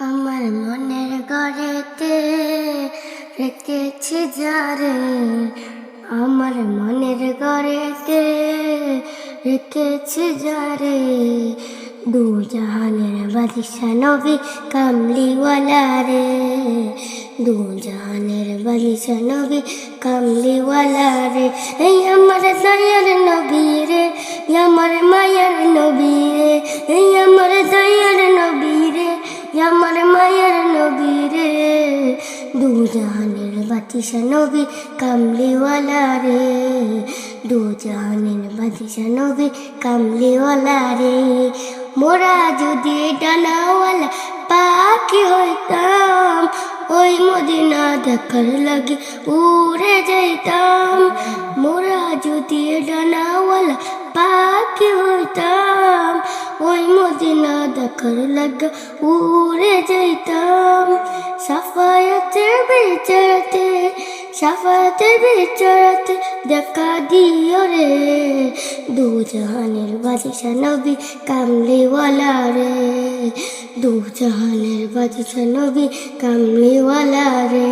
আমার মনের গড়েতে রেখেছি যারে। আমার মনের গড়েতে রেখেছি যারে। দু জাহানের বাদিশা নবী কামলিওয়ালা রে। দু জাহানের বাদিশা নবী কামলিওয়ালা রে। আমার মায়ের নবী রে। দু জাহানের বাতিশা নবী কামলিওয়ালা রে। দু জাহানের বাতিশা নবী কামলিওয়ালা রে। মোরা যদি ডানাওয়ালা পাখি হইতাম, ওই মদিনা দেখার লাগে উড়ে যাইতাম। মোরা যদি ডানাওয়ালা পাখি হইতাম, ওই দেখার লাগে উড়ে যাইতাম সাফায়াতের বিচারতে সাফায়াতের বিচারতে দেখা দিও রে দু জাহানের বাদিশা নবী কামলিওয়ালা রে দু জাহানের বাদিশা নবী কামলিওয়ালা রে